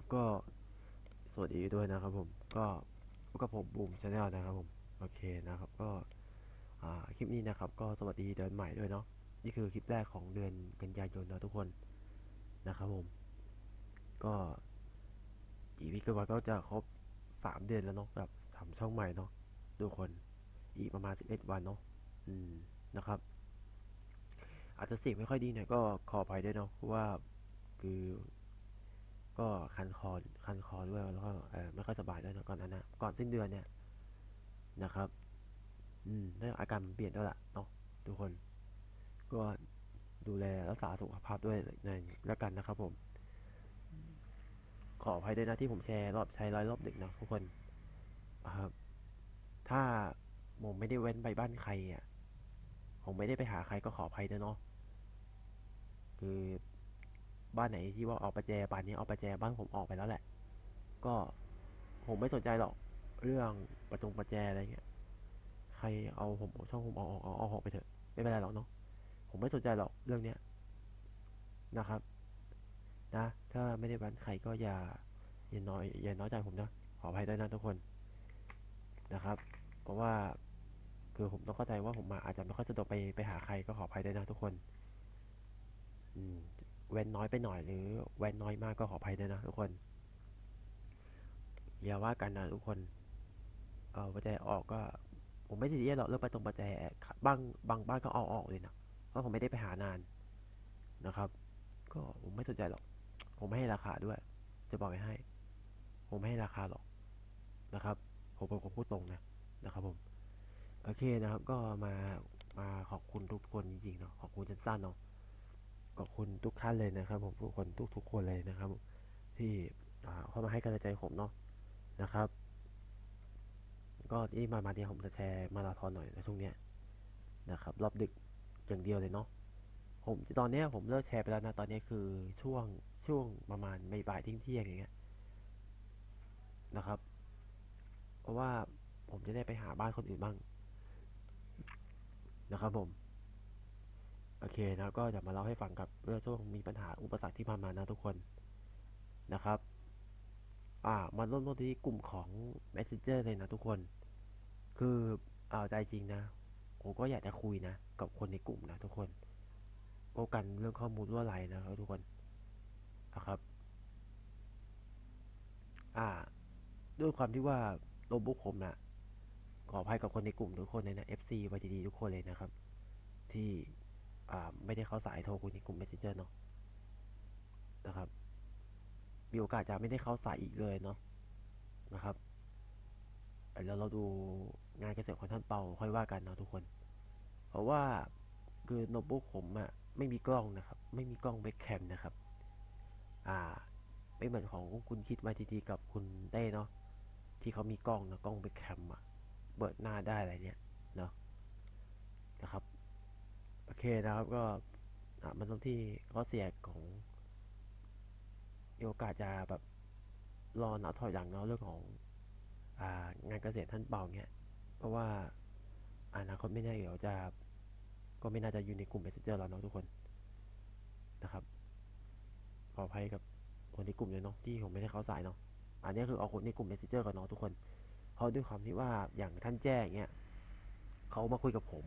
ครับก็สวัสดีด้วยนะครับผมก็พบกับผมบูมชาแนลนะครับผมโอเคนะครับก็คลิปนี้นะครับ ก็สวัสดีเดือนใหม่ด้วยเนาะนี่คือคลิปแรกของเดือนกันยายนนะทุกคนนะครับผม ก็อีกวิกวันก็จะครบสามเดือนแล้วเนาะกับทำช่องใหม่เนาะทุกคนอีกประมาณสิบเอ็ดวันเนาะอืมนะครับ อาจจะเสียงไม่ค่อยดีหน่อยก็ขออภัยด้วยเนาะเพราะว่าคือ ก็คันคอคันคอด้วยแล้วก็ไม่ค่อยสบายด้วยนะก่อนนั้นนะก่อนสิ้นเดือนเนี่ยนะครับ อืมแล้วอาการมันเปลี่ยนด้วยล่ะเนาะทุกคน ก็ดูแลรักษาสุขภาพด้วยในแล้วกันนะครับ ผม ขออภัยด้วยนะที่ผมแชร์รอบใช้ร้อยรอบดึกนะทุกคนครับ ถ้าผมไม่ได้เว้นไปบ้านใครอะผมไม่ได้ไปหาใครก็ขออภัยด้วยเนาะคือ บ้านไหนที่ว่าเอาประแจบ้านนี้เอาประแจบ้านผมออกไปแล้วแหละ ก็ผมไม่สนใจหรอกเรื่องประจงประแจอะไรเงี้ย ใครเอาผมช่องผมออกออกเอาออกไปเถอะไม่เป็นไรหรอกเนาะผมไม่สนใจหรอกเรื่องเนี้ยนะครับ นะ ถ้าไม่ได้บ้านใครก็อย่าอย่าน้อยอย่าน้อยใจผมนะขออภัยด้วยนะทุกคนนะครับ เพราะว่าคือผมต้องเข้าใจว่าผมอะอาจจะไม่ค่อยสะดวกไปไปหาใครก็ขออภัยด้วยนะทุกคน อืม แวนน้อยไปหน่อยหรือแวนน้อยมากก็ขออภัยด้วยนะทุกคนอย่าว่ากันนะทุกคนเออประแจออกก็ ผมไม่ได้ซีเรียสหรอกเรื่องไปตรงประแจบางบางบ้านก็เอาออกเลยนะเพราะผมไม่ได้ไปหานานนะครับ ก็ผมไม่สนใจหรอก ผมไม่ให้ราคาด้วย จะบอกไว้ให้ ผมไม่ให้ราคาหรอกนะครับ ผมเป็นคนพูดตรงนะนะครับ ผมโอเคนะครับ ก็มามาขอบคุณทุกคนจริงๆเนาะขอบคุณสั้นๆเนาะ ขอบคุณทุกท่านเลยนะครับ ผมทุกคนทุกทุกคนเลยนะครับ ที่เข้ามาให้กำลังใจผมเนาะนะครับ ก็นี่มามาเดียวผมจะแชร์มาราธอนหน่อยในช่วงเนี้ยนะครับ รอบดึกอย่างเดียวเลยเนาะผมตอนเนี้ยผมเลิกแชร์ไปแล้วนะตอนนี้คือช่วงช่วงประมาณบ่ายๆเที่ยงเที่ยงอย่างเงี้ยนะครับ เพราะว่าผมจะได้ไปหาบ้านคนอื่นบ้างนะครับผม โอเคนะก็จะมาเล่าให้ฟังกับเรื่องช่วงมีปัญหาอุปสรรคที่ผ่านมานะทุกคนนะครับ อ่ามาเริ่มต้นที่กลุ่มของ Messenger เลยนะทุกคน คือเอาใจจริงนะ ผมก็อยากจะคุยนะ กับคนในกลุ่มนะทุกคนป้องกันเรื่องข้อมูลรั่วไหลนะครับทุกคนนะครับ อ่า ด้วยความที่ว่าโนบุ๊กผมนะขออภัยกับคนในกลุ่มทุกคนเลยนะ FC วดีทุกคนเลยนะครับ ที่ ไม่ได้เข้าสายโทรคุยในกลุ่ม Messenger เนาะนะครับ มีโอกาสจะไม่ได้เข้าสายอีกเลยเนาะนะครับแล้วเราดูงานเกษตรของท่านเปาค่อยว่ากันเนาะทุกคน เพราะว่าคือโน้ตบุ๊กผมอะไม่มีกล้องนะครับ ไม่มีกล้องเวกแคมนะครับ อ่า ไม่เหมือนของคุณคิดมาทีๆกับคุณเต้เนาะที่เขามีกล้องนะกล้องเวกแคมอะเปิดหน้าได้อะไรเนี่ยเนาะนะครับ โอเคนะครับก็อะมันตรงที่ข้อเสียของโอกาสจะแบบรอหนาถอยหลังเนาะเรื่องของอ่างานเกษตรท่านเป่าเนี่ยเพราะว่าอนาคตไม่แน่เดี๋ยวจะ ก็ไม่น่าจะอยู่ในกลุ่ม Messenger แล้วเนาะทุกคนนะครับ ขออภัยกับคนในกลุ่มเลยเนาะที่ผมไม่ได้เข้าสายเนาะอันนี้คือเอาคนในกลุ่ม Messenger ก่อนเนาะทุกคนเพราะด้วยความที่ว่าอย่างท่านแจ้งเนี่ยเขามาคุยกับผม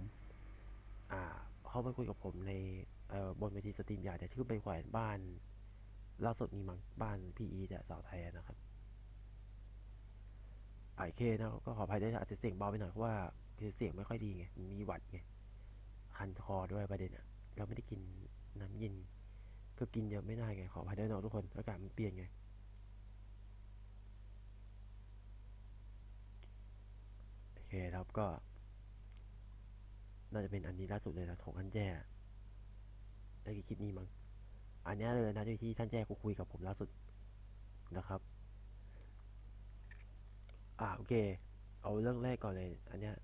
อ่า เขาไปคุยกับผมในเอ่อบนเวทีสตรีมใหญ่แต่ที่ไปแขวนบ้านล่าสุดนี้มั้งบ้านพีอีแต่สาวไทยนะครับไอเคนะก็ขออภัยด้วยอาจจะเสียงเบาไปหน่อยเพราะว่าคือเสียงไม่ค่อยดีไงมีหวัดไงคันคอด้วยประเด็นอะเราไม่ได้กินน้ำเย็นก็กินเยอะไม่ได้ไงขออภัยด้วยนะทุกคนอากาศมันเปลี่ยนไงโอเคครับก็ น่าจะเป็นอันนี้ล่าสุดเลยนะของท่านแจ้ในคลิปนี้มั้งอันเนี้ยเลยนะที่ที่ท่านแจ้คุยกับผมล่าสุดนะครับ อ่าโอเค เอาเรื่องแรกก่อนเลย อันเนี้ย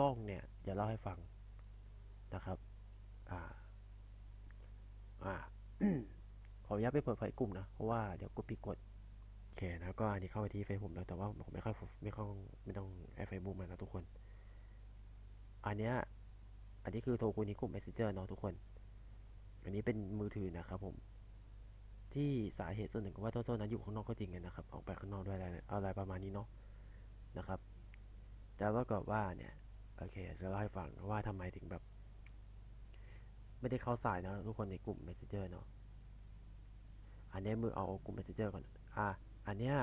กล้องเนี่ยจะเล่าให้ฟังนะครับ อ่า อ่าขออนุญาตไม่เปิดเผยกลุ่มนะ เพราะว่าเดี๋ยวกดผิดกฎโอเคนะก็อันนี้เข้าไปที่เฟซผมแล้วแต่ว่าผมไม่ค่อยไม่ค่อยไม่ต้องแอดเฟซบุ๊กมานะทุกคน อันเนี้ย อันนี้คือโทรคุยในกลุ่ม Messenger เนาะทุกคน อันนี้เป็นมือถือนะครับผม ที่สาเหตุส่วนหนึ่งก็ว่าโจโจ้นั้นอยู่ข้างนอกก็จริงนะครับ ออกไปข้างนอกด้วยอะไรอะไรประมาณนี้เนาะนะครับ แต่ว่าก็ว่าเนี่ยโอเคจะเล่าให้ฟังว่าทำไมถึงแบบ ไม่ได้เข้าสายนะทุกคนในกลุ่ม Messenger เนาะอันนี้มือเอากลุ่ม Messenger ก่อนอะอันเนี้ย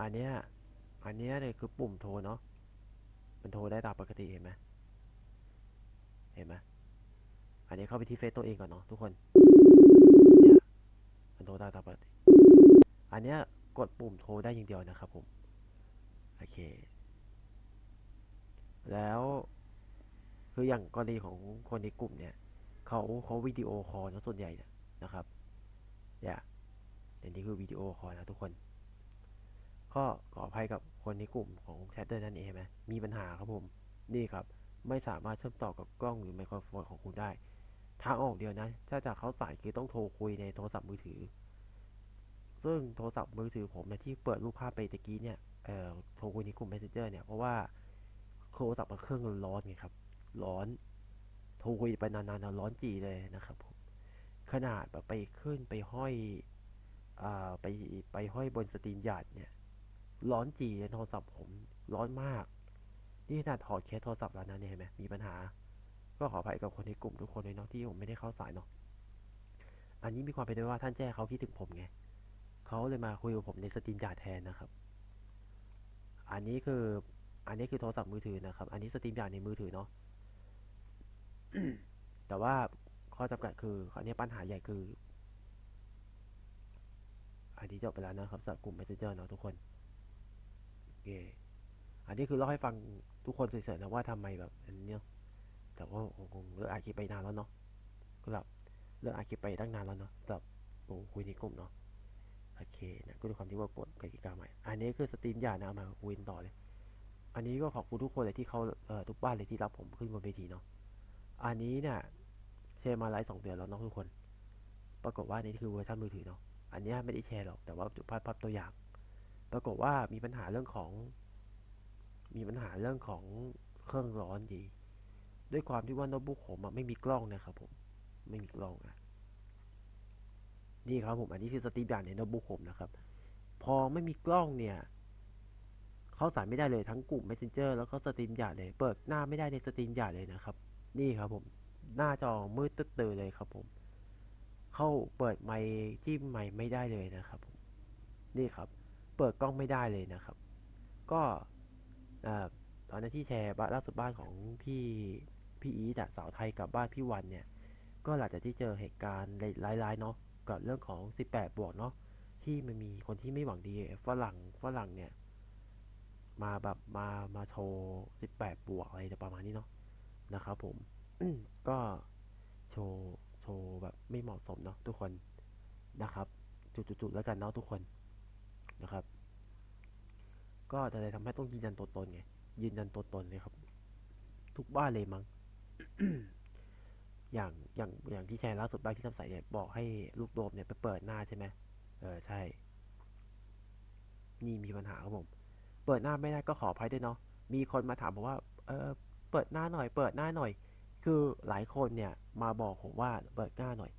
อันเนี้ยอันเนี้ยเนี่ยคือปุ่มโทรเนาะมันโทรได้ตามปกติเห็นไหม เห็นไหมอันนี้เข้าไปที่เฟซตัวเองก่อนเนาะทุกคนเนี่ยมันโทรได้ตามปกติอันเนี้ยกดปุ่มโทรได้อย่างเดียวนะครับผม โอเค แล้วคืออย่างกรณีของคนในกลุ่มเนี่ยเขาเขาวิดีโอคอลนะส่วนใหญ่นนะครับเนี่ยอันนี้คือวิดีโอคอลนะทุกคน ก็ขออภัยกับคนในกลุ่มของแชทเตอร์นั่นเองไหมมีปัญหาครับผม นี่ครับ ไม่สามารถเชื่อมต่อกับกล้องหรือไมโครโฟนของคุณได้ ทางออกเดียวนะถ้าจะเข้าสายคือต้องโทรคุยในโทรศัพท์มือถือ ซึ่งโทรศัพท์มือถือผมเนี่ยที่เปิดรูปภาพไปตะกี้เนี่ยเอ่อโทรคุยในกลุ่ม Messenger เนี่ยเพราะว่าโทรศัพท์มันเครื่องร้อนไงครับ ร้อนโทรคุยไปนานๆนะร้อนจีเลยนะครับผมขนาดแบบไปขึ้นไปห้อยอ่าไปไปห้อยบนสตรีมยาดเนี่ย ร้อนจีโทรศัพท์ผมร้อนมาก นี่ขนาดถอดเคสโทรศัพท์แล้วนะเนี่ยเห็นไหมมีปัญหา ก็ขออภัยกับคนในกลุ่มทุกคนเลยเนาะที่ผมไม่ได้เข้าสายเนาะอันนี้มีความเป็นไปว่าท่านแจ้เขาคิดถึงผมไงเขาเลยมาคุยกับผมในสตรีมยาแทนนะครับ อันนี้คือ อันนี้คือโทรศัพท์มือถือนะครับ อันนี้สตรีมยาในมือถือเนาะแต่ว่าข้อจำกัดคืออันนี้ปัญหาใหญ่คือ อันนี้จบไปแล้วนะครับสำหรับกลุ่ม Messenger เนาะทุกคนโอเค อันนี้คือเล่าให้ฟังทุกคนเฉยๆนะว่าทำไมแบบอันนี้ แต่ว่าคงเลิกอาคลิปไปนานแล้วเนาะก็แบบเลิกอาคลิปไปตั้งนานแล้วเนาะแบบโอ้คุยในกลุ่มเนาะโอเคนะก็ด้วยความที่ว่ากดกติกาใหม่ อันนี้คือสตรีมยาร์ดนะมาคุยต่อเลย อันนี้ก็ขอบคุณทุกคนเลยที่เขาเอ่อทุกบ้านเลยที่รับผมขึ้นบนเวทีเนาะอันนี้เนี่ยแชร์มาไลฟ์สองเดือนแล้วเนาะทุกคน ปรากฏว่านี่คือเวอร์ชันมือถือเนาะอันนี้ไม่ได้แชร์หรอกแต่ว่าภาพภาพตัวอย่าง ปรากฏว่ามีปัญหาเรื่องของ มีปัญหาเรื่องของเครื่องร้อนดี ด้วยความที่ว่าโน้ตบุ๊กผมไม่มีกล้องนะครับผมไม่มีกล้องอะนี่ครับผมอันนี้คือสตรีมอย่างในโน้ตบุ๊กผมนะครับ พอไม่มีกล้องเนี่ยเข้าสายไม่ได้เลยทั้งกลุ่ม Messenger แล้วก็สตรีมยาร์ดเลย เปิดหน้าไม่ได้ในสตรีมยาร์ดเลยนะครับ นี่ครับผม หน้าจอมืดตึ๊ดๆเลยครับผม เข้าเปิดไมค์จิ้มไมค์ไม่ได้เลยนะครับผมนี่ครับ เปิดกล้องไม่ได้เลยนะครับ ก็ อ่าตอนนั้นที่แชร์บ้านล่าสุดบ้านของพี่พี่อีทอะสาวไทยกับบ้านพี่วันเนี่ย ก็หลังจากที่เจอเหตุการณ์ร้ายๆเนาะกับเรื่องของ 18 บวกเนาะที่มันมีคนที่ไม่หวังดีฝรั่งฝรั่งเนี่ย มาแบบมามาโชว์ 18 บวกอะไรประมาณนี้เนาะนะครับผมก็โชว์โชว์แบบไม่เหมาะสมเนาะทุกคนนะครับ จุดๆแล้วกันเนาะทุกคนนะครับ ก็จะเลยทำให้ต้องยืนยันตัวตนไงยืนยันตัวตนเลยครับ ทุกบ้านเลยมั้งอย่างอย่างอย่างที่แชร์ล่าสุดบ้านที่ทำใส่เนี่ยบอกให้ลูกโดมเนี่ยไปเปิดหน้าใช่ไหมเออใช่ นี่มีปัญหาครับผม เปิดหน้าไม่ได้ก็ขออภัยด้วยเนาะมีคนมาถามผมว่า เออเปิดหน้าหน่อย เปิดหน้าหน่อย คือหลายคนเนี่ย มาบอกผมว่าเปิดหน้าหน่อย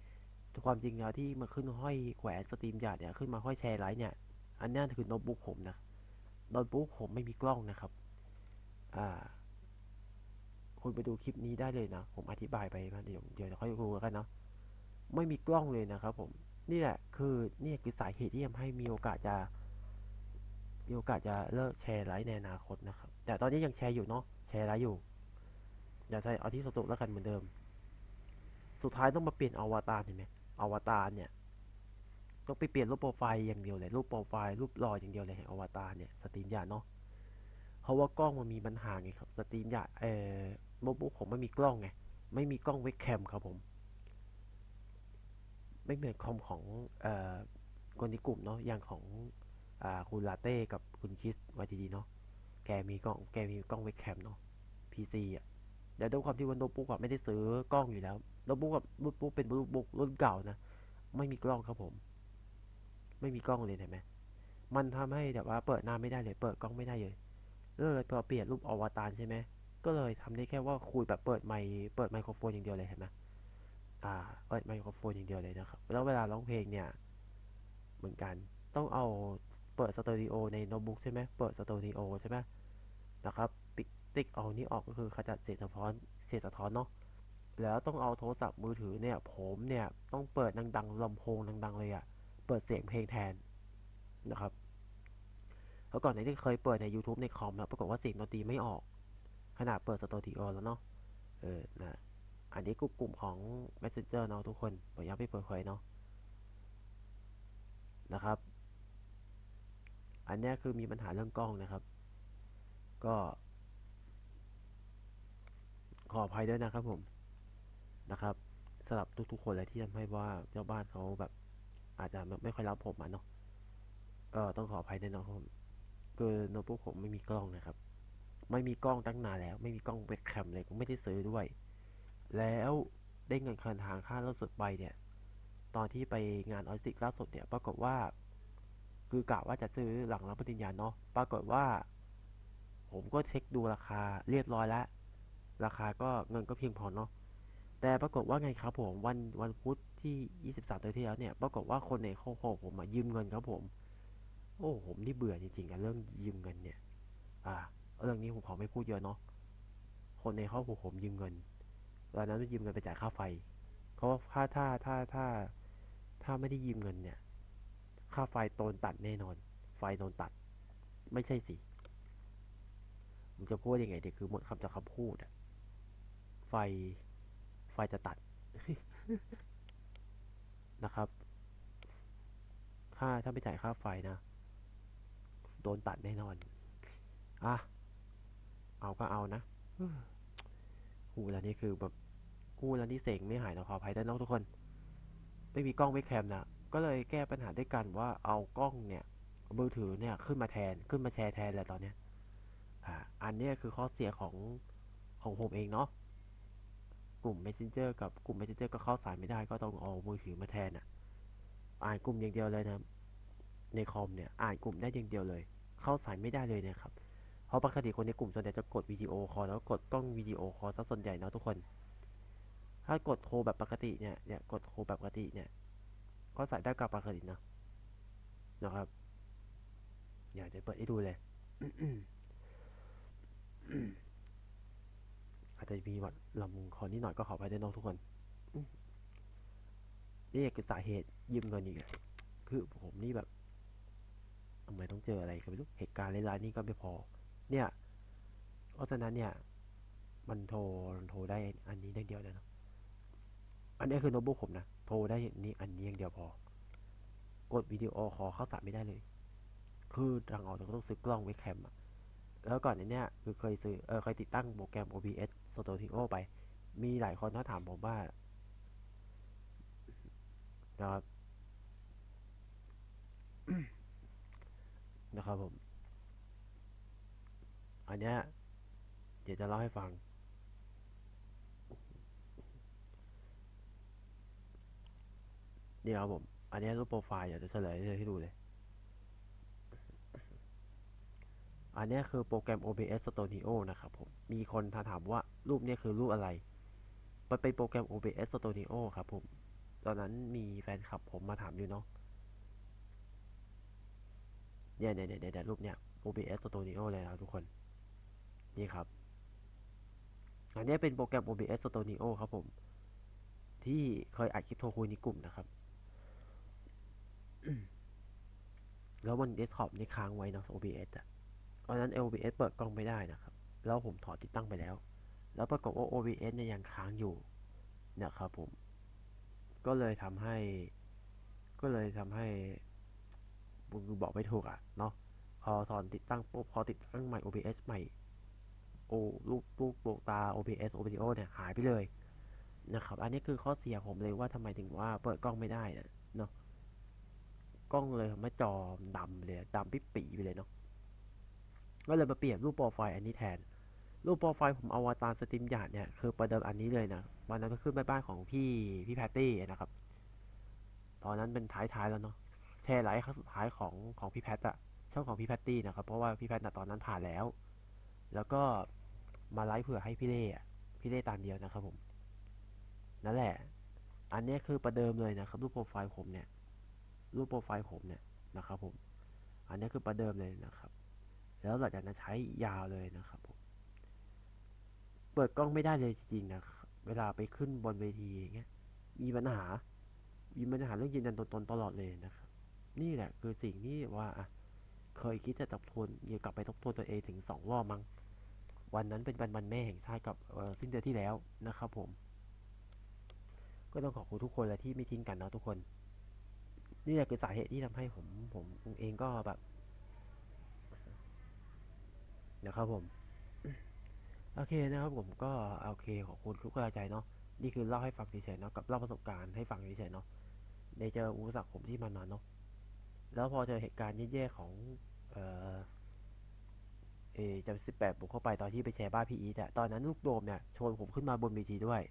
แต่ความจริงแล้วที่มาขึ้นห้อยแขวนสตรีมยาดเนี่ยขึ้นมาห้อยแชร์ไลท์เนี่ย อันนี้คือโน้ตบุ๊กผมนะ โน้ตบุ๊กผมไม่มีกล้องนะครับ อ่า คุณไปดูคลิปนี้ได้เลยนะ ผมอธิบายไปนะเดี๋ยวเดี๋ยวค่อยดูกันเนาะ ไม่มีกล้องเลยนะครับ ผม นี่แหละ คือนี่คือสาเหตุที่ทำให้มีโอกาสจะ มีโอกาสจะเลิกแชร์ไลฟ์ในอนาคตนะครับ แต่ตอนนี้ยังแชร์อยู่เนาะ แชร์ไลฟ์อยู่เดี๋ยวใช้เอาที่สตุกแล้วกันเหมือนเดิม สุดท้ายต้องมาเปลี่ยนอวตารเห็นไหมอวตารเนี่ย ต้องไปเปลี่ยนรูปโปรไฟล์อย่างเดียวเลยรูปโปรไฟล์รูปหล่ออย่างเดียวเลยอวตารเนี่ยสตรีมยาเนาะเพราะว่ากล้องมันมีปัญหาไงครับสตรีมยาเอ่อโน้ตบุ๊กผมไม่มีกล้องไงไม่มีกล้องเวกแคมครับผม ไม่เหมือนคอมของเอ่อคนในกลุ่มเนาะอย่างของอ่าคุณลาเต้กับคุณคิสวาจีดีเนาะแกมีกล้องแกมีกล้องเวกแคมเนาะ PC อะแต่ด้วยความที่ว่าโน้ตบุ๊กอะไม่ได้ซื้อกล้องอยู่แล้วโน้ตบุ๊กกับโน้ตบุ๊กเป็นโน้ตบุ๊กรุ่นเก่านะไม่มีกล้องครับผม ไม่มีกล้องเลยเห็นไหมมันทำให้แบบว่าเปิดหน้าไม่ได้เลย เปิดกล้องไม่ได้เลยเลยพอเปลี่ยนรูปอวตารใช่ไหมก็เลยทำได้แค่ว่าคุยแบบเปิดไมค์เปิดไมโครโฟนอย่างเดียวเลยเห็นไหมอ่าเปิดไมโครโฟนอย่างเดียวเลยนะครับ แล้วเวลาร้องเพลงเนี่ย เหมือนกัน ต้องเอาเปิดสตูดิโอในโน้ตบุ๊กใช่ไหมเปิดสตูดิโอใช่ไหมนะครับปิดติ๊กเอานี้ออกก็คือขจัดเสียงสะท้อนเสียงสะท้อนเนาะแล้วต้องเอาโทรศัพท์มือถือเนี่ย ผมเนี่ยต้องเปิดดังๆลำโพงดัง ๆ เลยอะ เปิดเสียงเพลงแทนนะครับแล้วก่อนหน้านี้เคยเปิดใน YouTube ในคอมแล้วปรากฏว่าเสียงดนตรีไม่ออก ขนาดเปิดสตูดิโอแล้วเนาะเออนะอันนี้กลุ่มกลุ่มของ Messenger เนาะทุกคนผมยังไม่เปิดเผยเนาะนะครับ อันเนี้ยคือมีปัญหาเรื่องกล้องนะครับ ก็ ขออภัยด้วยนะครับผมนะครับสำหรับทุกๆคนเลยที่ทำให้ว่าเจ้าบ้านเขาแบบ อาจจะไม่ค่อยรับผมอะเนาะก็ต้องขออภัยด้วยเนาะครับผมคือโน้ตบุ๊กผมไม่มีกล้องนะครับ ไม่มีกล้องตั้งนานแล้ว ไม่มีกล้องเวบแคมเลยก็ไม่ได้ซื้อด้วย แล้วได้เงินคันทางค่าล่าสุดไปเนี่ย ตอนที่ไปงานออสติกล่าสุดเนี่ย ปรากฏว่า คือกะว่าจะซื้อหลังรับปริญญาเนาะปรากฏว่า ผมก็เช็คดูราคาเรียบร้อยแล้วราคาก็เงินก็เพียงพอเนาะแต่ปรากฏว่าไงครับผมวันวันพุธ ที่ 23เดือนที่แล้วเนี่ย ปรากฏว่าคนในครอบครัวผมมายืมเงินครับผม โอ้ผมนี่เบื่อจริงๆกับเรื่องยืมเงินเนี่ย อ่า เรื่องนี้ผมขอไม่พูดเยอะเนาะ คนในครอบครัวผมยืมเงินตอนนั้นยืมเงินไปจ่ายค่าไฟ เพราะว่าถ้าถ้าถ้าถ้าถ้าไม่ได้ยืมเงินเนี่ย ค่าไฟโดนตัดแน่นอน ไฟโดนตัด ไม่ใช่สิ ผมจะพูดยังไงเด็กคือหมดคำจากคำพูดอะไฟ ไฟจะตัด นะครับ ค่าถ้าไม่จ่ายค่าไฟนะ โดนตัดแน่นอน อะ เอาก็เอานะหูแล้วนี่คือแบบหูแล้วนี่เสงไม่หายนะขออภัยด้วยน้องทุกคน ไม่มีกล้องไม่แคมนะ ก็เลยแก้ปัญหาด้วยกันว่าเอากล้องเนี่ยมือถือเนี่ยขึ้นมาแทนขึ้นมาแชร์แทนแหละตอนเนี้ยอ่าอันนี้คือข้อเสียของของผมเองเนาะ กลุ่ม Messenger กับกลุ่ม Messenger ก็เข้าสายไม่ได้ก็ต้องเอามือถือมาแทนอะ อ่านกลุ่มอย่างเดียวเลยนะในคอมเนี่ยอ่านกลุ่มได้อย่างเดียวเลย เข้าสายไม่ได้เลยนะครับเพราะปกติคนในกลุ่มส่วนใหญ่จะกดวิดีโอคอลแล้วกดกล้องวิดีโอคอลซะส่วนใหญ่เนาะทุกคน ถ้ากดโทรแบบปกติเนี่ยเนี่ยกดโทรแบบปกติเนี่ยก็สายได้กับปกตินะนะครับอยากจะเปิดให้ดูเลย จจะมีวัดลำคอนิดหน่อยก็ขอไปด้วยน้องทุกคนนี่คือสาเหตุยืมเงินอีกอะคือผมนี่แบบทำไมต้องเจออะไรกันไม่รู้เหตุการณ์ร้ายๆนี่ก็ไม่พอ เนี่ยเพราะฉะนั้นเนี่ย มันโทรมันโทรได้อันนี้อย่างเดียวเลยเนาะอันนี้คือโน้ตบุ๊กผมนะโทรได้อันนี้อันนี้อย่างเดียวพอ กดวิดีโอคอลเข้าสายไม่ได้เลย คือทางออกต้องซื้อกล้องไว้แคมอะ แล้วก่อนในเนี้ยคือเคยซื้อเออเคยติดตั้งโปรแกรม OBS Studio ไป มีหลายคนเขาถามผมว่านะครับนะครับผม อันเนี้ยเดี๋ยวจะเล่าให้ฟัง นี่ครับผม อันเนี้ยรูปโปรไฟล์เดี๋ยวจะเฉลยให้ดูเลย อันนี้คือโปรแกรม OBS Studio นะครับผม มีคนถามว่ารูปเนี้ยคือรูปอะไร มันเป็นโปรแกรม OBS Studio ครับผม ตอนนั้นมีแฟนคลับผมมาถามอยู่เนาะ เนี่ยเนี่ยเนี่ยเนี่ยรูปเนี่ย OBS Studio เลยนะทุกคน นี่ครับ อันนี้เป็นโปรแกรม OBS Studio ครับผม ที่เคยอัดคลิปโทรคุยในกลุ่มนะครับ แล้วบนเดสก์ท็อปนี่ค้างไว้เนาะ OBS อะ ตอนนั้น OBS เปิดกล้องไม่ได้นะครับ แล้วผมถอดติดตั้งไปแล้ว แล้วปรากฏว่า OBS เนี่ยยังค้างอยู่นะครับผม ก็เลยทำให้ ก็เลยทำให้ผมบอกไม่ถูกอะเนาะพอถอนติดตั้งปุ๊บพอติดตั้งใหม่ OBS ใหม่โอ้รูปรูปโปตา OBS Audio เนี่ยหายไปเลยนะครับ อันนี้คือข้อเสียผมเลยว่าทำไมถึงว่าเปิดกล้องไม่ได้นะเนาะกล้องเลยทำให้จอดำเลยดำปิ๊บปีไปเลยเนาะ ก็เลยมาเปลี่ยนรูปโปรไฟล์อันนี้แทน รูปโปรไฟล์ผมอวตารสตรีมหยาดเนี่ยคือประเดิมอันนี้เลยนะวันนั้นก็ขึ้นไปบ้านของพี่พี่แพตตี้นะครับ ตอนนั้นเป็นท้ายๆแล้วเนาะแชร์ไลฟ์ครั้งสุดท้ายของของพี่แพทอะช่องของพี่แพตตี้นะครับ เพราะว่าพี่แพทน่ะตอนนั้นผ่านแล้ว แล้วก็มาไลฟ์เผื่อให้พี่เล่อะพี่เล่ตามเดียวนะครับผม นั่นแหละ อันนี้คือประเดิมเลยนะครับ รูปโปรไฟล์ผมเนี่ย รูปโปรไฟล์ผมเนี่ยนะครับผม อันนี้คือประเดิมเลยนะครับ แล้วหลังจากนั้นใช้ยาวเลยนะครับผมเปิดกล้องไม่ได้เลยจริงๆนะครับเวลาไปขึ้นบนเวทีอย่างเงี้ยมีปัญหา มีปัญหาเรื่องยืนยันตัวตนตลอดเลยนะครับ นี่แหละคือสิ่งที่ว่าอะเคยคิดจะทบทวนอยากกลับไปทบทวนตัวเองถึงสองรอบมั้งวันนั้นเป็นวันวันแม่แห่งชาติกับสิ้นเดือนที่แล้วนะครับผม ก็ต้องขอบคุณทุกคนและที่ไม่ทิ้งกันนะทุกคน นี่แหละคือสาเหตุที่ทำให้ผมผมเองก็แบบ นะครับผมโอเคนะครับผมก็โอเคขอบคุณทุกกำลังใจเนาะนี่คือเล่าให้ฟังเฉยๆเนาะกับเล่าประสบการณ์ให้ฟังเฉยๆเนาะในเจออุปสรรคผมที่มันมาเนาะแล้วพอเจอเหตุการณ์แย่ๆของ เออเอจะสิบแปดบุกเข้าไปตอนที่ไปแชร์บ้านพี่อีทอะตอนนั้นลูกโดมเนี่ยชวนผมขึ้นมาบนเวทีด้วย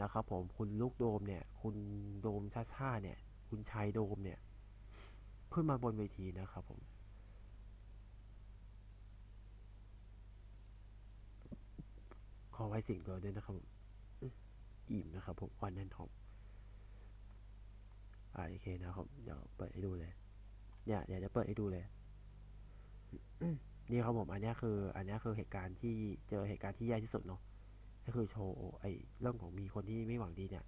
นะครับผมคุณลูกโดมเนี่ย คุณโดมชาชาเนี่ย คุณชัยโดมเนี่ย ขึ้นมาบนเวทีนะครับผม อไว้สิ่งเดียวด้วยนะครับผมอิ่มนะครับผมวันนั้นทองอ่าโอเคนะครับ เดี๋ยวเปิดให้ดูเลยเนี่ยเดี๋ยวจะเปิดให้ดูเลยนี่ครับผมอันนี้คือ อันนี้คือเหตุการณ์ที่เจอเหตุการณ์ที่แย่ที่สุดเนาะก็คือโชว์ไอ้เรื่องของมีคนที่ไม่หวังดีเนี่ย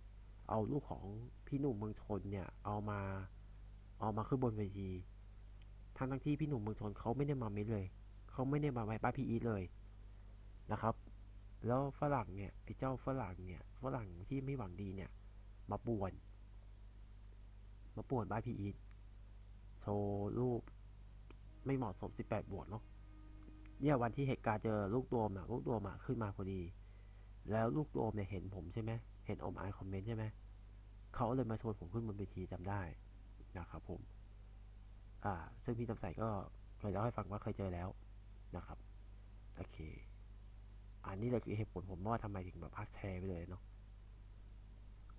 เอาลูกของพี่หนุ่มเมืองชนเนี่ย เอามา เอามาขึ้นบนเวทีทั้งทั้งที่พี่หนุ่มเมืองชนเขาไม่ได้มาเม้นเลยเขาไม่ได้มาไว้ป้าพี่อีทเลยนะครับ แล้วฝรั่งเนี่ยไอ้เจ้าฝรั่งเนี่ยฝรั่งที่ไม่หวังดีเนี่ย มาป่วน มาป่วนบ้านพี่อีทโชว์รูปไม่เหมาะสม 18 บวกเนาะเนี่ยวันที่เหตุการณ์เจอลูกโดมอะลูกโดมอะขึ้นมาพอดี แล้วลูกโดมเนี่ยเห็นผมใช่ไหมเห็นอมไอคอมเมนต์ใช่ไหมเขาเลยมาชวนผมขึ้นบนเวทีจำได้นะครับผม อ่า ซึ่งพี่ตำใส่ก็เคยเล่าให้ฟังว่าเคยเจอแล้วนะครับ โอเค อันนี้เลยคือเหตุผลผมว่าทำไมถึงแบบพักแชร์ไปเลยเนาะ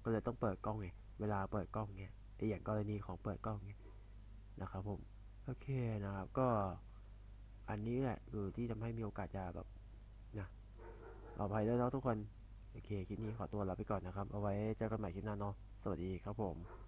ก็เลยต้องเปิดกล้องไงเวลาเปิดกล้องเนี่ยไออย่างกรณีของเปิดกล้องเนี่ยนะครับผมโอเคนะครับ ก็ อันนี้แหละคือที่ทำให้มีโอกาสจะแบบนะปลอดภัยด้วยนะทุกคน โอเค คลิปนี้ขอตัวลาไปก่อนนะครับ เอาไว้เจอกันใหม่คลิปหน้าเนาะสวัสดีครับผม